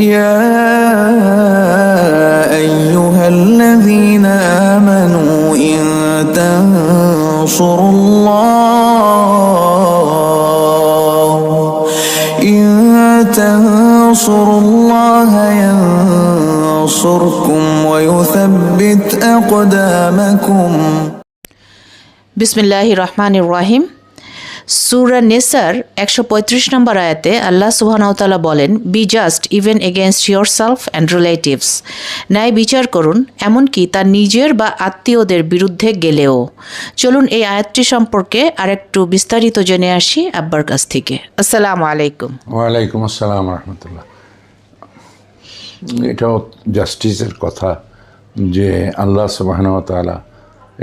يا أيها الذين آمنوا إن تنصروا الله إن تنصروا الله ينصركم ويثبت أقدامكم. بسم الله الرحمن الرحيم. সুরা নেসার একশো পঁয়ত্রিশ নম্বর আয়াতে আল্লাহ সুবহানাহু বলেন be just even against yourself and relatives ন্যায় বিচার করুন, এমনকি তার নিজের বা আত্মীয়দের বিরুদ্ধে গেলেও। চলুন এই আয়াতটি সম্পর্কে আরেকটু বিস্তারিত জেনে আসি আব্বার কাছ থেকে। আসসালামু আলাইকুম। ওয়ালাইকুম আসসালাম রহমতুল্লাহ। এটাও জাস্টিসের কথা যে আল্লাহ সুবাহনতালা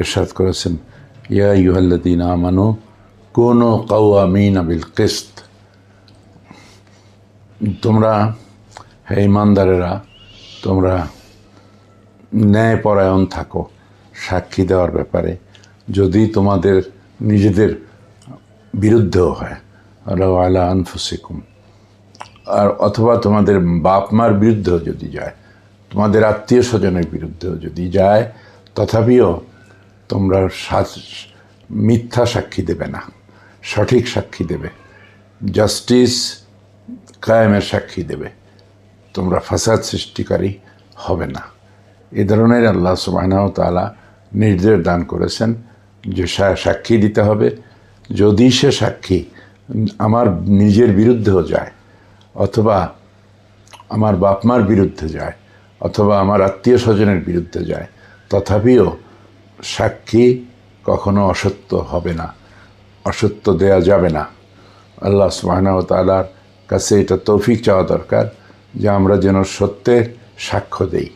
এরশাদ করেছেন, ইয়া ইউহাল্লাদিন আমানু কোন কাউয়ামিন আবিল কিস্ত। তোমরা, হে ইমানদারেরা, তোমরা ন্যায়পরায়ণ থাকো, সাক্ষী দেওয়ার ব্যাপারে। যদি তোমাদের নিজেদের বিরুদ্ধেও হয় আলা আনফুসিকুম। আর অথবা তোমাদের বাপ মার বিরুদ্ধেও যদি যায়, তোমাদের আত্মীয় স্বজনের বিরুদ্ধেও যদি যায়, তথাপিও তোমরা মিথ্যা সাক্ষী দেবে না। সঠিক সাক্ষী দেবে। জাস্টিস কায়েমের সাক্ষী দেবে। তোমরা ফাসাদ সৃষ্টিকারী হবে না। এ ধরনের আল্লাহ সুবাহ তালা নির্দেশ দান করেছেন যে সাক্ষী দিতে হবে। যদি সে সাক্ষী আমার নিজের বিরুদ্ধেও যায় অথবা আমার বাপ মার বিরুদ্ধে যায় অথবা আমার আত্মীয় স্বজনের বিরুদ্ধে যায়, তথাপিও সাক্ষী কখনো অসত্য হবে না। অসত্য দেয়া যাবে না। আল্লাহ সুবাহ তালার কাছে এটা তৌফিক চাওয়া দরকার যে আমরা যেন সত্যের সাক্ষ্য দেই,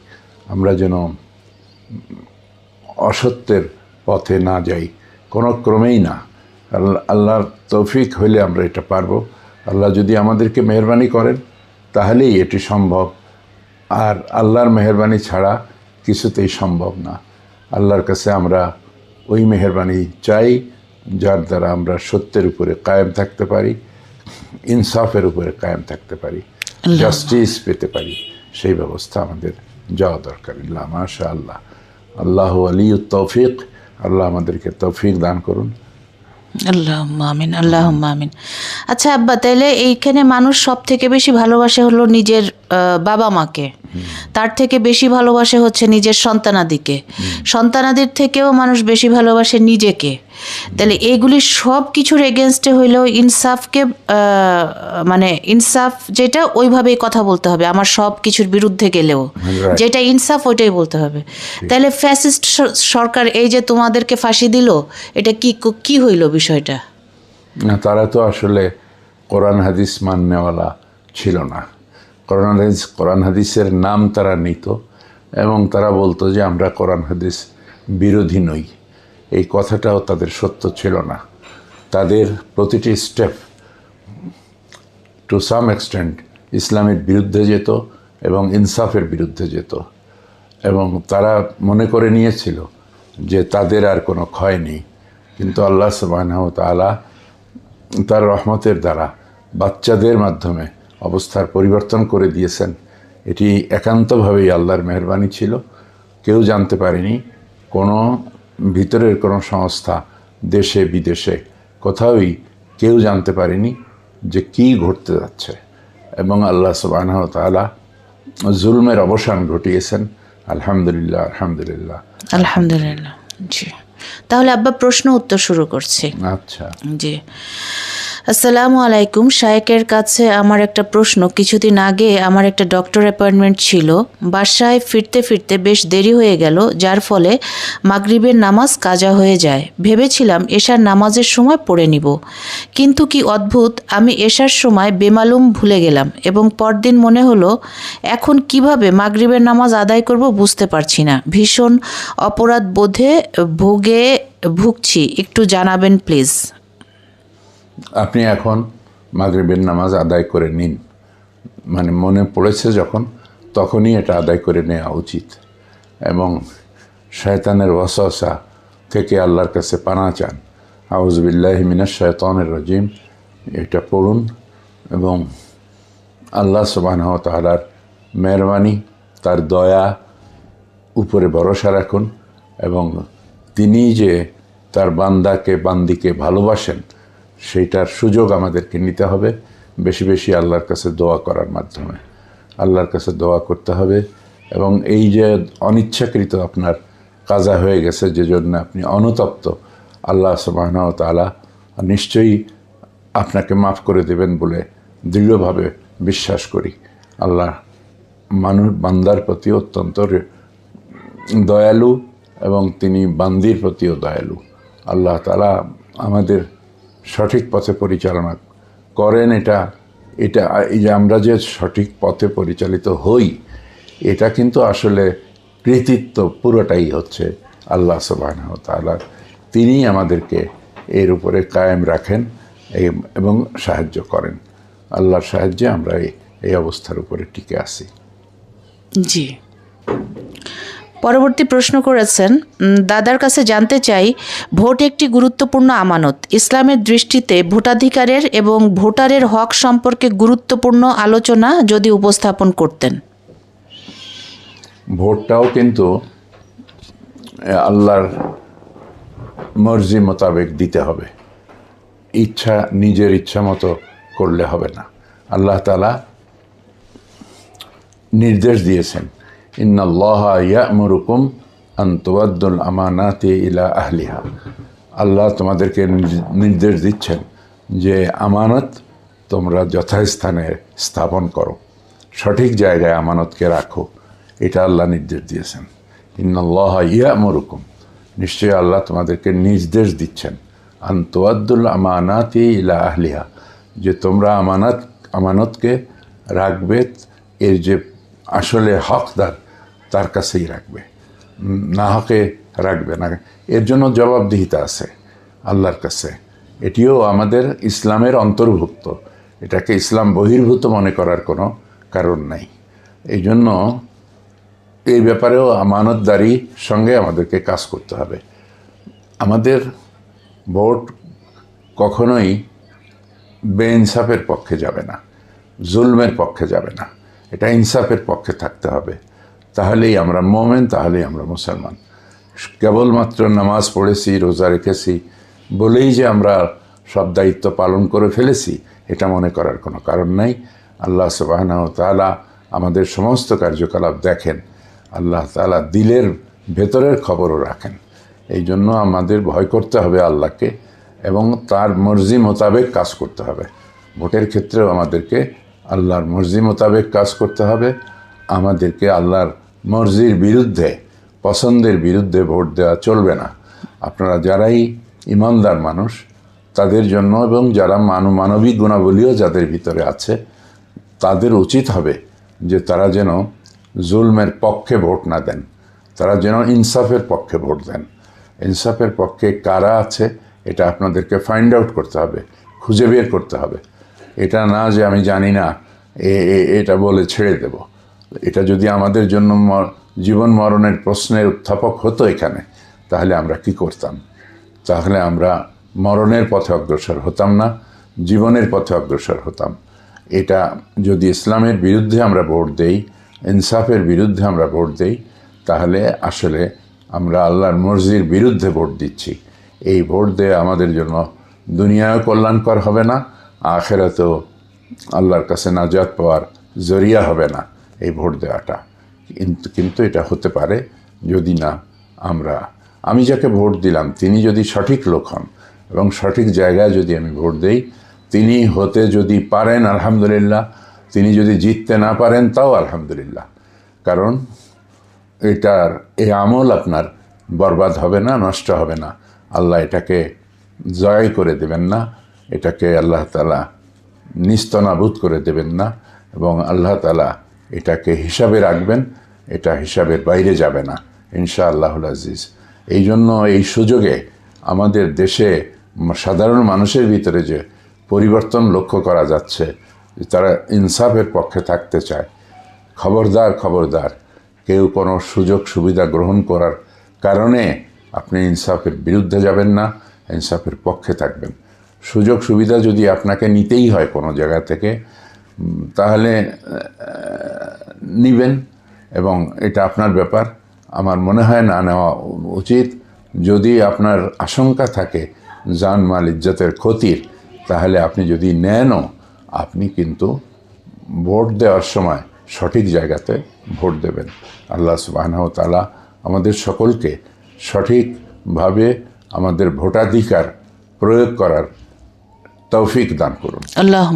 আমরা যেন অসত্যের পথে না যাই, কোনো ক্রমেই না। আল্লাহ, আল্লাহর তৌফিক হইলে আমরা এটা পারব। আল্লাহ যদি আমাদেরকে মেহরবানি করেন, তাহলেই এটি সম্ভব। আর আল্লাহর মেহরবানি ছাড়া কিছুতেই সম্ভব না। আল্লাহর কাছে আমরা ওই মেহরবানি চাই যার দ্বারা আমরা সত্যের উপরে কায়েম থাকতে পারি ইনসাফের উপরে কায়েম থাকতে পারি জাস্টিস পেতে পারি সেই ব্যবস্থা আমাদের যাওয়া দরকার। ইল্লা মাশা আল্লাহ আল্লাহ আলী তৌফিক। আল্লাহ আমাদেরকে তৌফিক দান করুন। আল্লাহ আমিন আল্লাহ আমিন। আচ্ছা আব্বা তাইলে এইখানে মানুষ সব থেকে বেশি ভালোবাসে হলো নিজের বাবা মাকে তার থেকে বেশি ভালোবাসে হচ্ছে নিজের সন্তানাদিকে। সন্তানাদির থেকেও মানুষ বেশি ভালোবাসে নিজেকে। তাহলে এইগুলি সব কিছুর এগেনস্টে হইলেও ইনসাফকে মানে ইনসাফ যেটা ওইভাবেই কথা বলতে হবে। আমার সব কিছুর বিরুদ্ধে গেলেও। যেটা ইনসাফ ওইটাই বলতে হবে। তাহলে ফ্যাসিস্ট সরকার এই যে তোমাদেরকে ফাঁসি দিল এটা কি কি হইল বিষয়টা? না তারা তো আসলে কোরআন হাদিস মাননেওয়ালা ছিল না। কোরআন হাদিস, কোরআন হাদিসের নাম তারা নিত এবং তারা বলতো যে আমরা কোরআন হাদিস বিরোধী নই। এই কথাটাও তাদের সত্য ছিল না। তাদের প্রতিটি স্টেপ টু সাম এক্সটেন্ট ইসলামের বিরুদ্ধে যেত এবং ইনসাফের বিরুদ্ধে যেত। এবং তারা মনে করে নিয়েছিল যে তাদের আর কোনো ক্ষয় নেই। কিন্তু আল্লাহ সুবাহ তালা তার রহমতের দ্বারা বাচ্চাদের মাধ্যমে অবস্থার পরিবর্তন করে দিয়েছেন। এটি একান্তভাবেই আল্লাহর মেহরবানি ছিল। কেউ জানতে পারেনি কোনো ভিতরের কোনো সংস্থা দেশে বিদেশে কোথাওই কেউ জানতে পারেনি যে কি ঘটতে যাচ্ছে। এবং আল্লাহ সুবাহ তালা জুলমের অবসান ঘটিয়েছেন। আলহামদুলিল্লাহ আলহামদুলিল্লাহ। আলহামদুলিল্লাহ জি। তাহলে আব্বা প্রশ্ন উত্তর শুরু করছি। আচ্ছা। জি। আসসালামু আলাইকুম। শায়েকের কাছে আমার একটা প্রশ্ন। কিছুদিন আগে আমার একটা ডক্টর অ্যাপয়েন্টমেন্ট ছিল। বাসায় ফিরতে ফিরতে বেশ দেরি হয়ে গেল, যার ফলে মাগরিবের নামাজ কাজা হয়ে যায়। ভেবেছিলাম এশার নামাজের সময় পড়ে নিব। কিন্তু কি অদ্ভুত, আমি এশার সময় বেমালুম ভুলে গেলাম এবং পরদিন মনে হলো, এখন কীভাবে মাগরিবের নামাজ আদায় করব বুঝতে পারছি না। ভীষণ অপরাধ বোধে ভোগে ভুগছি। একটু জানাবেন প্লিজ। আপনি এখন মাগরিবের নামাজ আদায় করে নিন। মানে মনে পড়েছে যখন, তখনই এটা আদায় করে নেওয়া উচিত। এবং শয়তানের ওয়াসা থেকে আল্লাহর কাছে পানা চান। আউজবিল্লাহ মিনাস শয়তানের রজিম, এটা পড়ুন এবং আল্লাহ সুবাহ তালার মেহরবানি, তার দয়া উপরে ভরসা রাখুন এবং তিনি যে তার বান্দাকে, বান্দিকে ভালোবাসেন সেইটার সুযোগ আমাদেরকে নিতে হবে। বেশি বেশি আল্লাহর কাছে দোয়া করার মাধ্যমে। আল্লাহর কাছে দোয়া করতে হবে এবং এই যে অনিচ্ছাকৃত আপনার কাজা হয়ে গেছে যে জন্য আপনি অনুতপ্ত, আল্লাহ তালা নিশ্চয়ই আপনাকে মাফ করে দেবেন বলে দৃঢ়ভাবে বিশ্বাস করি। আল্লাহ মানুষ বান্দার প্রতি অত্যন্ত দয়ালু এবং তিনি বান্দির প্রতিও দয়ালু। আল্লাহ তালা আমাদের সঠিক পথে পরিচালনা করেন, এটা এটা, এই যে আমরা যে সঠিক পথে পরিচালিত হই, এটা কিন্তু আসলে কৃতিত্ব পুরোটাই হচ্ছে আল্লাহ সুবাহ তালার তিনি আমাদেরকে এর উপরে কায়েম রাখেন এবং সাহায্য করেন। আল্লাহর সাহায্যে আমরা এই অবস্থার উপরে টিকে আছি। জি। পরবর্তী প্রশ্ন করেছেন দাদার কাছে জানতে চাই, ভোট একটি গুরুত্বপূর্ণ আমানত। ইসলামের দৃষ্টিতে ভোটাধিকারের এবং ভোটারের হক সম্পর্কে গুরুত্বপূর্ণ আলোচনা যদি উপস্থাপন করতেন। ভোটটাও কিন্তু আল্লাহর মর্জি মোতাবেক দিতে হবে। ইচ্ছা, নিজের ইচ্ছা মতো করলে হবে না। আল্লাহ তালা নির্দেশ দিয়েছেন। ইন্নাল্লাহ ইয়ামুরুকুম আন্তওয়াদ্দুল আমানাতি ইলা আহলিহা আল্লাহ তোমাদেরকে নির্দেশ দিচ্ছেন যে আমানত তোমরা যথাস্থানে স্থাপন করো। সঠিক জায়গায় আমানতকে রাখো। এটা আল্লাহ নির্দেশ দিয়েছেন। ইন্নাল্লাহ ইয়ামুরুকুম নিশ্চয়ই আল্লাহ তোমাদেরকে নির্দেশ দিচ্ছেন। আন্তওয়াদ্দুল আমানাতি ইলা আহলিহা যে তোমরা আমানত আমানতকে রাখবে, এর যে আসলে হকদার তার কাছেই রাখবে। না হকে রাখবে না। এর জন্য জবাবদিহিতা আছে আল্লাহর কাছে। এটিও আমাদের ইসলামের অন্তর্ভুক্ত। এটাকে ইসলাম বহির্ভূত মনে করার কোনো কারণ নাই। এই জন্য এই ব্যাপারেও আমানতদারি সঙ্গে আমাদেরকে কাজ করতে হবে। আমাদের ভোট কখনোই বেইনসাফের পক্ষে যাবে না, জুলমের পক্ষে যাবে না। এটা ইনসাফের পক্ষে থাকতে হবে। তাহলেই আমরা মোমেন, তাহলেই আমরা মুসলমান। কেবলমাত্র নামাজ পড়েছি, রোজা রেখেছি, বলেই যে আমরা সব দায়িত্ব পালন করে ফেলেছি, এটা মনে করার কোনো কারণ নাই। আল্লাহ সুবাহন তালা আমাদের সমস্ত কার্যকলাপ দেখেন। আল্লাহ তালা দিলের ভেতরের খবরও রাখেন। এই জন্য আমাদের ভয় করতে হবে আল্লাহকে এবং তার মর্জি মোতাবেক কাজ করতে হবে। ভোটের ক্ষেত্রেও আমাদেরকে আল্লাহর মর্জি মোতাবেক কাজ করতে হবে। আমাদেরকে আল্লাহর মর্জির বিরুদ্ধে, পছন্দের বিরুদ্ধে ভোট দেওয়া চলবে না। আপনারা যারাই ইমানদার মানুষ, তাদের জন্য এবং যারা মানব মানবিক গুণাবলীও যাদের ভিতরে আছে, তাদের উচিত হবে যে তারা যেন জুলমের পক্ষে ভোট না দেন। তারা যেন ইনসাফের পক্ষে ভোট দেন। ইনসাফের পক্ষে কারা আছে, এটা আপনাদেরকে ফাইন্ড আউট করতে হবে, খুঁজে বের করতে হবে। এটা না যে আমি জানি না এটা বলে ছেড়ে দেব। এটা যদি আমাদের জন্য জীবন মরণের প্রশ্নের উত্থাপক হতো এখানে, তাহলে আমরা কি করতাম? তাহলে আমরা মরণের পথে অগ্রসর হতাম না, জীবনের পথে অগ্রসর হতাম। এটা যদি ইসলামের বিরুদ্ধে আমরা ভোট দেই, ইনসাফের বিরুদ্ধে আমরা ভোট দেই, তাহলে আসলে আমরা আল্লাহর মর্জির বিরুদ্ধে ভোট দিচ্ছি। এই ভোট দেওয়া আমাদের জন্য দুনিয়ায় কল্যাণকর হবে না আখেরাতেও আল্লাহর কাছে নাজাত পাওয়ার জরিয়া হবে না এই ভোট দেওয়াটা। কিন্তু কিন্তু এটা হতে পারে যদি না আমরা। আমি যাকে ভোট দিলাম, তিনি যদি সঠিক লোক হন এবং সঠিক জায়গায় যদি আমি ভোট দেই, তিনি হতে যদি পারেন, আলহামদুলিল্লাহ, তিনি যদি জিততে না পারেন, তাও আলহামদুলিল্লাহ। কারণ এটার এই আমল আপনার বরবাদ হবে না, নষ্ট হবে না। আল্লাহ এটাকে জয় করে দেবেন না। এটাকে আল্লাহ তালা নিস্তনাবুদ করে দেবেন না এবং আল্লাহ তালা এটাকে হিসাবে রাখবেন, এটা হিসাবের বাইরে যাবে না ইনশা আল্লাহুল আজিজ। এই জন্য এই সুযোগে আমাদের দেশে সাধারণ মানুষের ভিতরে যে পরিবর্তন লক্ষ্য করা যাচ্ছে, তারা ইনসাফের পক্ষে থাকতে চায়। খবরদার খবরদার, কেউ কোনো সুযোগ সুবিধা গ্রহণ করার কারণে আপনি ইনসাফের বিরুদ্ধে যাবেন না, ইনসাফের পক্ষে থাকবেন। সুযোগ সুবিধা যদি আপনাকে নিতেই হয় কোনো জায়গা থেকে তাহলে নিবেন এবং এটা আপনার ব্যাপার। আমার মনে হয় না নেওয়া উচিত। যদি আপনার আশঙ্কা থাকে জান মাল ইজ্জতের ক্ষতির, তাহলে আপনি যদি নেনও, আপনি কিন্তু ভোট দেওয়ার সময় সঠিক জায়গাতে ভোট দেবেন। আল্লাহ সুবাহ তালা আমাদের সকলকে সঠিকভাবে আমাদের ভোটাধিকার প্রয়োগ করার তৌফিক দান করুন। আল্লাহ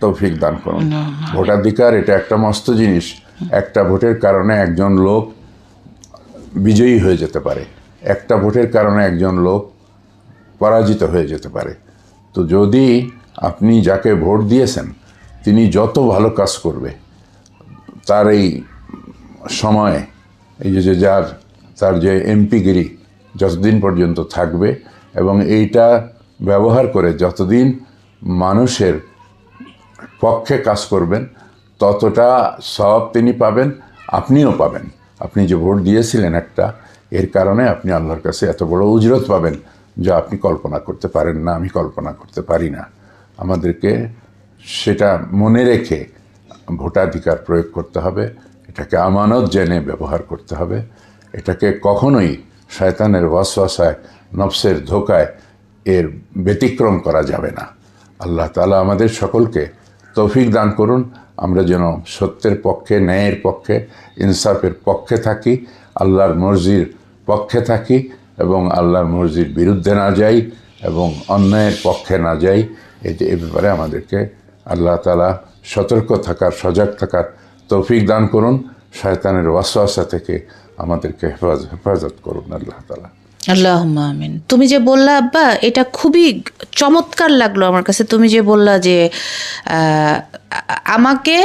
তৌফিক দান করুন। ভোটাধিকার এটা একটা মস্ত জিনিস। একটা ভোটের কারণে একজন লোক বিজয়ী হয়ে যেতে পারে। একটা ভোটের কারণে একজন লোক পরাজিত হয়ে যেতে পারে। তো যদি আপনি যাকে ভোট দিয়েছেন তিনি যত ভালো কাজ করবে তার এই সময়ে এই যে যে যার তার যে এমপিগিরি যতদিন পর্যন্ত থাকবে এবং এইটা ব্যবহার করে যতদিন মানুষের পক্ষে কাজ করবেন, ততটা সব তিনি পাবেন, আপনিও পাবেন। আপনি যে ভোট দিয়েছিলেন একটা, এর কারণে আপনি আল্লাহর কাছে এত বড় উজরত পাবেন যা আপনি কল্পনা করতে পারেন না, আমি কল্পনা করতে পারি না। আমাদেরকে সেটা মনে রেখে ভোটাধিকার প্রয়োগ করতে হবে, এটাকে আমানত জেনে ব্যবহার করতে হবে, এটাকে কখনোই শয়তানের ওয়াসওয়াসায়, নফসের ধোকায় এর ব্যতিক্রম করা যাবে না। আল্লাহ তালা আমাদের সকলকে তৌফিক দান করুন। আমরা যেন সত্যের পক্ষে, ন্যায়ের পক্ষে, ইনসাফের পক্ষে থাকি, আল্লাহর মর্জির পক্ষে থাকি এবং আল্লাহর মর্জির বিরুদ্ধে না যাই এবং অন্যায়ের পক্ষে না যাই যে এ ব্যাপারে আমাদেরকে আল্লাহ তালা সতর্ক থাকার, সজাগ থাকার তৌফিক দান করুন। শয়তানের ওয়াসওয়াসা থেকে আমাদেরকে হেফাজত করুন আল্লাহ তালা আল্লাহ আমিন। তুমি যে বললা, আব্বা, এটা খুবই চমৎকার লাগল আমার কাছে। তুমি যে বললা যে আমাকে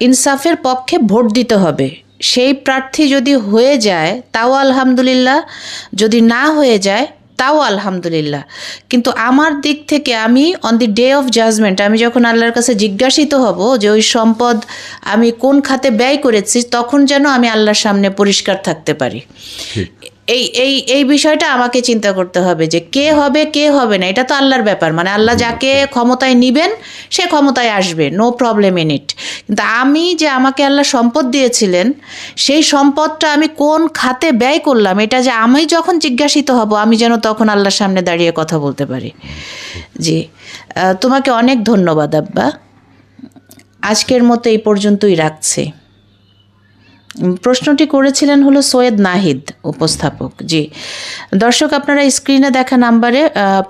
ইনসাফের পক্ষে ভোট দিতে হবে। সেই প্রার্থী যদি হয়ে যায়, তাও আলহামদুলিল্লাহ। যদি না হয়ে যায়, তাও আলহামদুলিল্লাহ। কিন্তু আমার দিক থেকে আমি on the day of judgment আমি যখন আল্লাহর কাছে জিজ্ঞাসিত হব যে ওই সম্পদ আমি কোন খাতে ব্যয় করেছি, তখন যেন আমি আল্লাহর সামনে পরিষ্কার থাকতে পারি। এই এই এই বিষয়টা আমাকে চিন্তা করতে হবে যে কে হবে কে হবে না, এটা তো আল্লাহর ব্যাপার। মানে আল্লাহ যাকে ক্ষমতায় নিবেন, সে ক্ষমতায় আসবে নো প্রবলেম ইন ইট কিন্তু আমি যে আমাকে আল্লাহ সম্পদ দিয়েছিলেন, সেই সম্পদটা আমি কোন খাতে ব্যয় করলাম, এটা যে আমি যখন জিজ্ঞাসিত হব, আমি যেন তখন আল্লাহর সামনে দাঁড়িয়ে কথা বলতে পারি। জি। তোমাকে অনেক ধন্যবাদ, আব্বা। আজকের মতো এই পর্যন্তই রাখছি। প্রশ্নটি করেছিলেন হলো সৈয়দ নাহিদ উপস্থাপক। জি। দর্শক, আপনারা স্ক্রিনে দেখা নাম্বারে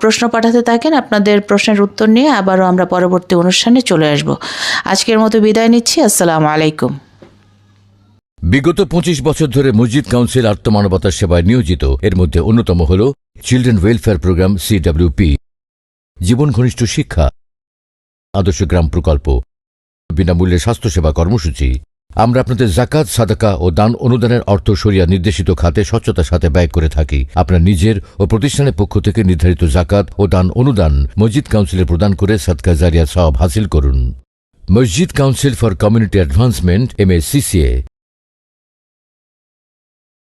প্রশ্ন পাঠাতে থাকেন। আপনাদের প্রশ্নের উত্তর নিয়ে আবারও আমরা পরবর্তী অনুষ্ঠানে চলে আসব। আজকের মতো বিদায় নিচ্ছি। আসসালামু আলাইকুম। বিগত পঁচিশ বছর ধরে মসজিদ কাউন্সিল আত্মমানবতার সেবায় নিয়োজিত, এর মধ্যে অন্যতম হল চিলড্রেন ওয়েলফেয়ার প্রোগ্রাম সিডব্লিউপি। জীবন ঘনিষ্ঠ শিক্ষা, আদর্শ গ্রাম প্রকল্প, বিনামূল্যে স্বাস্থ্যসেবা কর্মসূচি। আমরা আপনাদের জাকাত সাদাকা ও দান অনুদানের অর্থ সরিয়া নির্দেশিত খাতে স্বচ্ছতার সাথে ব্যয় করে থাকি। আপনার নিজের ও প্রতিষ্ঠানের পক্ষ থেকে নির্ধারিত জাকাত ও দান অনুদান মসজিদ কাউন্সিলে প্রদান করে সাদকা জারিয়া সব হাসিল করুন। মসজিদ council for community advancement, M